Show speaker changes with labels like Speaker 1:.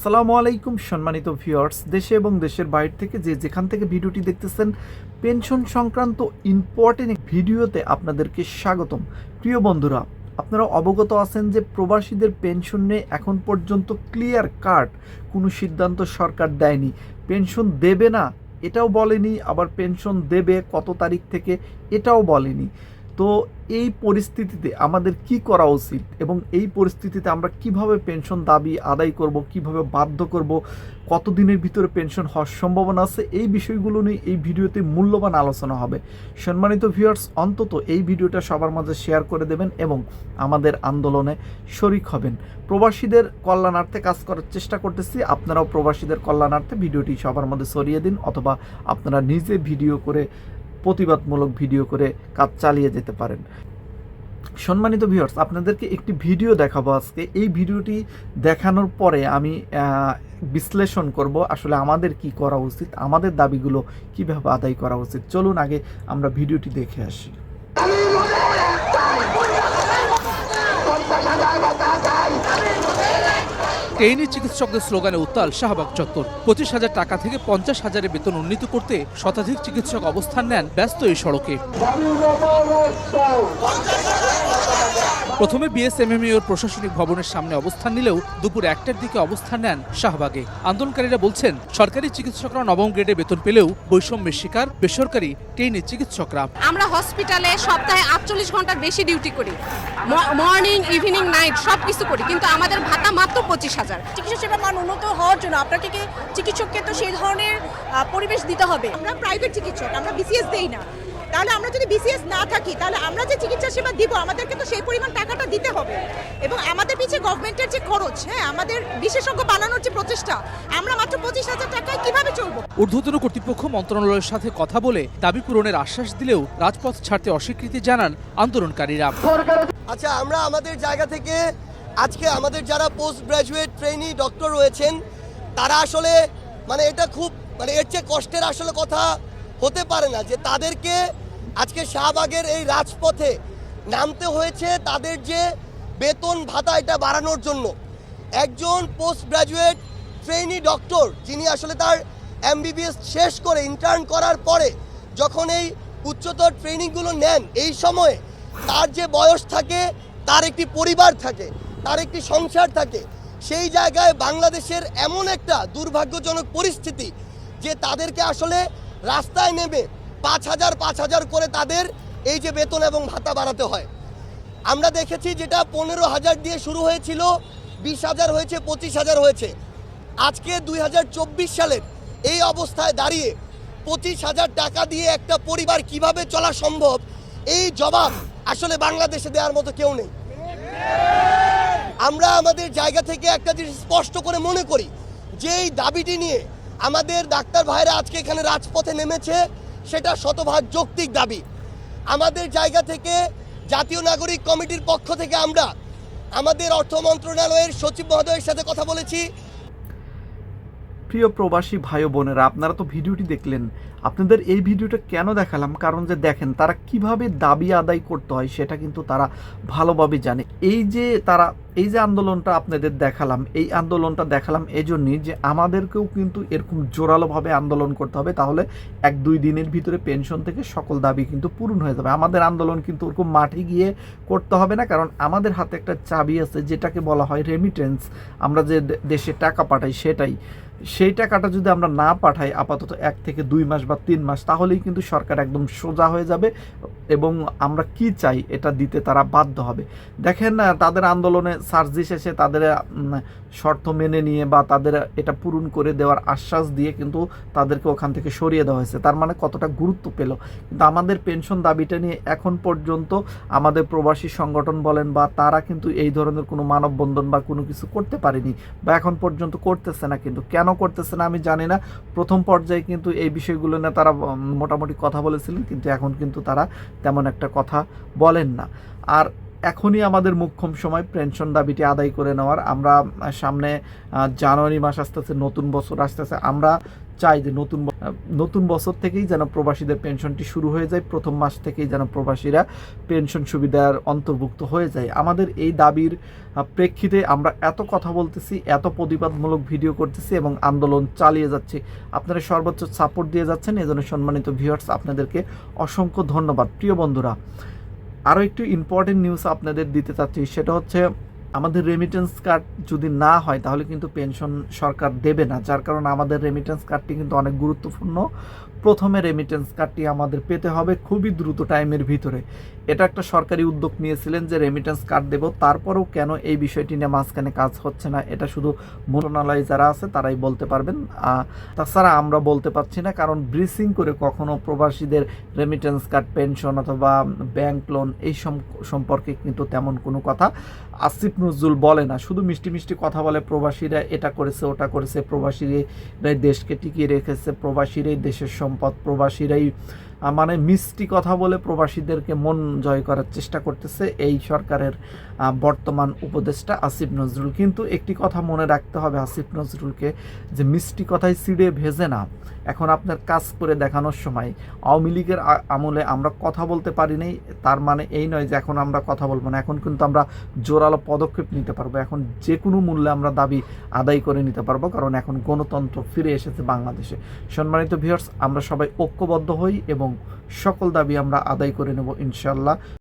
Speaker 1: আসসালামু আলাইকুম, সম্মানিত ভিউয়ার্স। দেশে এবং দেশের বাইরে থেকে যে যেখান থেকে ভিডিওটি দেখতেছেন, পেনশন সংক্রান্ত ইম্পর্টেন্ট ভিডিওতে আপনাদেরকে স্বাগতম। প্রিয় বন্ধুরা, আপনারা অবগত আছেন যে প্রবাসীদের পেনশন নিয়ে এখন পর্যন্ত ক্লিয়ার কাট কোনো সিদ্ধান্ত সরকার দেয়নি। পেনশন দেবে না, এটাও বলেনি, আবার পেনশন দেবে কত তারিখ থেকে, এটাও বলেনি। তো এই পরিস্থিতিতে আমাদের কি করা উচিত এবং এই পরিস্থিতিতে আমরা কীভাবে পেনশন দাবি আদায় করব, কীভাবে বাধ্য করব, কতদিনের ভিতরে পেনশন হওয়ার সম্ভাবনা আছে, এই বিষয়গুলো নিয়ে এই ভিডিওতে মূল্যবান আলোচনা হবে। সম্মানিত ভিউয়ার্স, অন্তত এই ভিডিওটা সবার মাঝে শেয়ার করে দেবেন এবং আমাদের আন্দোলনে শরিক হবেন। প্রবাসীদের কল্যাণার্থে কাজ করার চেষ্টা করতেছি, আপনারাও প্রবাসীদের কল্যাণার্থে ভিডিওটি সবার মধ্যে ছড়িয়ে দিন অথবা আপনারা নিজে ভিডিও করে প্রতিবাদমূলক ভিডিও করে কাজ চালিয়ে যেতে পারেন। সম্মানিত ভিউয়ার্স আপনাদেরকে একটি ভিডিও দেখাবো আজকে। এই ভিডিওটি দেখানোর পরে আমি বিশ্লেষণ করব আসলে আমাদের কি করা উচিত, আমাদের দাবিগুলো কীভাবে আদায় করা উচিত। চলুন আগে আমরা ভিডিওটি দেখে আসি।
Speaker 2: ট্রেনি চিকিৎসকদের স্লোগানে উত্তাল শাহবাগ চত্বর। পঁচিশ হাজার টাকা থেকে পঞ্চাশ হাজারে বেতন উন্নীত করতে শতাধিক চিকিৎসক অবস্থান নেন ব্যস্ত এই সড়কে। প্রথমে বিএসএমএমইউর প্রশাসনিক ভবনের সামনে অবস্থান নিলেও দুপুর একটার দিকে অবস্থান নেন শাহবাগে। আন্দোলনকারীরা বলছেন সরকারি চিকিৎসকরা নবম গ্রেডে বেতন পেলেও বৈষম্যের শিকার বেসরকারি ট্রেনি চিকিৎসকরা।
Speaker 3: আমরা হসপিটালে সপ্তাহে আটচল্লিশ ঘণ্টার বেশি ডিউটি করি। মর্নিং ইভিনিং নাইট সব কিছু করি। কিন্তু আমাদের ভাতা মাত্র পঁচিশ হাজার।
Speaker 4: চিকিৎসা সেবার মান উন্নত হওয়ার জন্য আপনাকে কি চিকিৎসককে তো সেই ধরনের পরিবেশ দিতে হবে? আমরা প্রাইভেট চিকিৎসক আমরা বিসিএস দেই না। তাহলে আমরা যদি বিসিএস না থাকি তাহলে আমরা যে চিকিৎসা সেবা দিব আমাদেরকে তো সেই পরিমাণ টাকাটা দিতে হবে। এবং আমাদের পিছিয়ে গভর্নমেন্টের যে খরচ হ্যাঁ আমাদের বিশেষজ্ঞ বানানোর যে প্রচেষ্টা আমরা মাত্র পঁচিশ হাজার টাকায় কীভাবে চলবো?
Speaker 2: ঊর্ধ্বতন কর্তৃপক্ষ মন্ত্রণালয়ের সাথে কথা বলে দাবি পূরণের আশ্বাস দিলেও রাজপথ ছাড়তে অস্বীকৃতি জানান আন্দোলনকারীরা।
Speaker 5: আচ্ছা আমরা আমাদের জায়গা থেকে আজকে আমাদের যারা পোস্ট গ্রাজুয়েট ট্রেনি ডক্টর রয়েছেন তারা আসলে মানে এটা খুব মানে এর চেয়ে কষ্টের আসলে কথা হতে পারে না যে তাদেরকে আজকে শাহবাগের এই রাজপথে নামতে হয়েছে তাদের যে বেতন ভাতা এটা বাড়ানোর জন্য। একজন পোস্ট গ্রাজুয়েট ট্রেনি ডক্টর, যিনি আসলে তার এমবিবিএস শেষ করে ইন্টার্ন করার পরে যখন এই উচ্চতর ট্রেনিংগুলো নেন, এই সময়ে তার যে বয়স থাকে, তার একটি পরিবার থাকে, তার একটি সংসার থাকে, সেই জায়গায় বাংলাদেশের এমন একটা দুর্ভাগ্যজনক পরিস্থিতি যে তাদেরকে আসলে রাস্তায় নেমে পাঁচ হাজার পাঁচ হাজার করে তাদের এই যে বেতন এবং ভাতা বাড়াতে হয়। আমরা দেখেছি যেটা পনেরো হাজার দিয়ে শুরু হয়েছিল, বিশ হাজার হয়েছে, পঁচিশ হাজার হয়েছে। আজকে দুই হাজার চব্বিশ সালের এই অবস্থায় দাঁড়িয়ে পঁচিশ হাজার টাকা দিয়ে একটা পরিবার কীভাবে চলা সম্ভব, এই জবাব আসলে বাংলাদেশে দেওয়ার মতো কেউ নেই। আমরা আমাদের জায়গা থেকে একটা জিনিস স্পষ্ট করে মনে করি যে এই দাবিটি নিয়ে আমাদের ডাক্তার ভাইরা আজকে এখানে রাজপথে নেমেছে, সেটা শতভাগ যৌক্তিক দাবি। আমাদের জায়গা থেকে জাতীয় নাগরিক কমিটির পক্ষ থেকে আমরা আমাদের অর্থ মন্ত্রণালয়ের সচিব মহোদয়ের সাথে কথা বলেছি।
Speaker 1: প্রিয় প্রবাসী ভাই বোনেরা, আপনারা তো ভিডিওটি দেখলেন আপনাদের এই ভিডিওটা কেন দেখালাম? কারণ যে দেখেন, তারা কীভাবে দাবি আদায় করতে হয় সেটা কিন্তু তারা ভালোভাবে জানে। এই যে তারা, এই যে আন্দোলনটা আপনাদের দেখালাম, এই আন্দোলনটা দেখালাম এজন্যই যে আমাদেরকেও কিন্তু এরকম জোরালোভাবে আন্দোলন করতে হবে। তাহলে এক দুই দিনের ভিতরে পেনশন থেকে সকল দাবি কিন্তু পূরণ হয়ে যাবে। আমাদের আন্দোলন কিন্তু ওরকম মাঠে গিয়ে করতে হবে না, কারণ আমাদের হাতে একটা চাবি আছে যেটাকে বলা হয় রেমিটেন্স আমরা যে দেশে টাকা পাঠাই সেটাই। সেই টাকাটা যদি আমরা না পাঠাই, আপাতত এক থেকে দুই মাস বা তিন মাস, তাহলেই কিন্তু সরকার একদম সোজা হয়ে যাবে এবং আমরা কি চাই এটা দিতে তারা বাধ্য হবে। দেখেন তাদের আন্দোলনে সার্জিস এসে তাদের শর্ত মেনে নিয়ে বা তাদের এটা পূরণ করে দেওয়ার আশ্বাস দিয়ে কিন্তু তাদেরকে ওখান থেকে সরিয়ে দেওয়া হয়েছে। তার মানে কতটা গুরুত্ব পেল। কিন্তু আমাদের পেনশন দাবিটা নিয়ে এখন পর্যন্ত আমাদের প্রবাসী সংগঠন বলেন বা তারা কিন্তু এই ধরনের কোনো মানববন্ধন বা কোনো কিছু করতে পারেনি বা এখন পর্যন্ত করতেছে না। কিন্তু কেন করতেছে না আমি জানি না। প্রথম পর্যায়ে কিন্তু এই বিষয়গুলো নিয়ে তারা মোটামুটি কথা বলেছিলেন, কিন্তু এখন কিন্তু তারা তেমন একটা কথা বলেন না। আর এখনই আমাদের মুখ্যম সময়, পেনশন দাবিটি আদায় করে নেওয়ার। আমরা সামনে জানুয়ারি মাস আসতেছে, নতুন বছর আসতেছে। আমরা চাই যে নতুন নতুন বছর থেকেই যেন প্রবাসীদের পেনশনটি শুরু হয়ে যায়, প্রথম মাস থেকেই যেন প্রবাসীরা পেনশন সুবিধার অন্তর্ভুক্ত হয়ে যায়। আমাদের এই দাবির প্রেক্ষিতে আমরা এত কথা বলতেছি, এত প্রতিবাদমূলক ভিডিও করতেছি এবং আন্দোলন চালিয়ে যাচ্ছি। আপনারা সর্বোচ্চ সাপোর্ট দিয়ে যাচ্ছেন, এজন্য সম্মানিত ভিউয়ার্স আপনাদেরকে অসংখ্য ধন্যবাদ। প্রিয় বন্ধুরা আরও একটু ইম্পর্টেন্ট নিউজ আপনাদের দিতে চাচ্ছি, সেটা হচ্ছে আমাদের রেমিটেন্স কার্ড যদি না হয়, তাহলে কিন্তু পেনশন সরকার দেবে না। যার কারণে আমাদের রেমিটেন্স কার্ডটি কিন্তু অনেক গুরুত্বপূর্ণ। প্রথমে রেমিটেন্স কার্ডটি আমাদের পেতে হবে খুবই দ্রুত টাইমের ভিতরে। এটা একটা সরকারি উদ্যোগ নিয়েছিলেন যে রেমিটেন্স কার্ড দেব, তারপরেও কেন এই বিষয়টি নিয়ে মাঝখানে কাজ হচ্ছে না, এটা শুধু মন্ত্রণালয় যারা আছে, তারাই বলতে পারবেন। তাছাড়া আমরা বলতে পারছি না, কারণ ব্রিসিং করে কখনো প্রবাসীদের রেমিটেন্স কার্ড পেনশন অথবা ব্যাংক লোন এই সম্পর্কে কিন্তু তেমন কোনো কথা আসিফ নজরুল বলে না। শুধু মিষ্টি মিষ্টি কথা বলে প্রবাসীরা এটা করেছে, ওটা করেছে, প্রবাসীরাই দেশকে টিকিয়ে রেখেছে, প্রবাসীরাই দেশের সম্পদ, প্রবাসীরাই মানে মিষ্টি কথা বলে প্রবাসীদেরকে মন জয় করার চেষ্টা করতেছে এই সরকারের বর্তমান উপদেষ্টা আসিফ নজরুল। কিন্তু একটি কথা মনে রাখতে হবে আসিফ নজরুলকে যে মিষ্টি কথায় সিঁড়ে ভেজে না। এখন আপনার কাজ করে দেখানোর সময় আওয়ামী লীগের আমলে আমরা কথা বলতে পারি নাই, তার মানে এই নয় যে এখন আমরা কথা বলব না। এখন কিন্তু আমরা জোরালো পদক্ষেপ নিতে পারব। এখন যে কোনো মূল্যে আমরা দাবি আদায় করে নিতে পারব, কারণ এখন গণতন্ত্র ফিরে এসেছে বাংলাদেশে। সম্মানিত ভিউয়ার্স আমরা সবাই ঐক্যবদ্ধ হই এবং সকল দাবি আমরা আদায় করে নেব ইনশাল্লাহ